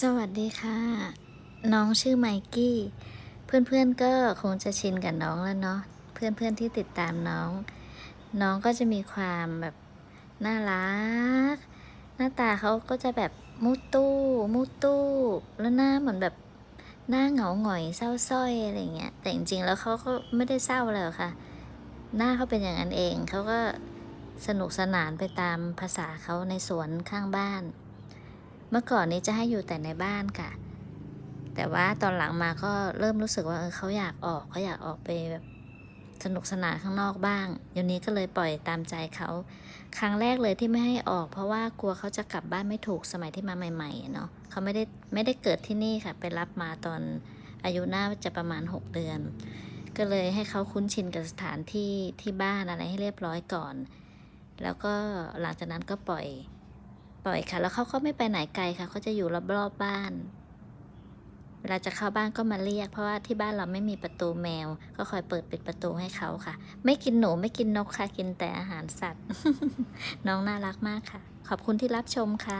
สวัสดีค่ะ น้องชื่อไมกี้ เพื่อนๆก็คงจะชินกับน้องแล้วเนาะเพื่อนๆที่ติดตามน้อง น้องก็จะมีความแบบน่ารัก หน้าตาเขาก็จะแบบมุตู้มุตู้ แล้วหน้าเหมือนแบบหน้าเหงาหงอยเศร้าสร้อยอะไรเงี้ยแต่จริงๆแล้วเขาก็ไม่ได้เศร้าเลยหรอกค่ะ หน้าเขาเป็นอย่างนั้นเองเขาก็สนุกสนานไปตามภาษาเขาในสวนข้างบ้าน มื่อก่อนนี้จะให้อยู่แต่ในบ้านค่ะ แต่ว่าตอนหลังมาก็เริ่มรู้สึกว่าเออเขาอยากออกเขาอยากออกไปแบบสนุกสนานข้างนอกบ้างเดี๋ยวนี้ก็เลยปล่อยตามใจเขา ครั้งแรกเลยที่ไม่ให้ออก เพราะว่ากลัวเขาจะกลับบ้านไม่ถูกสมัยที่มาใหม่ๆเนาะเขาไม่ได้ไม่ได้เกิดที่นี่ค่ะ ไปรับมาตอนอายุน่าจะประมาณ 6 เดือน ก็เลยให้เขาคุ้นชินกับสถานที่ที่บ้านอะไรให้เรียบร้อยก่อน แล้วก็หลังจากนั้นก็ปล่อย ปล่อยค่ะ แล้วเขาก็ไม่ไปไหนไกลค่ะเขาจะอยู่รอบๆบบ้าน เวลาจะเข้าบ้านก็มาเรียก เพราะว่าที่บ้านเราไม่มีประตูแมว ก็คอยเปิดปิดประตูให้เขาค่ะ ไม่กินหนูไม่กินนกค่ะ กินแต่อาหารสัตว์ น้องน่ารักมากค่ะ ขอบคุณที่รับชมค่ะ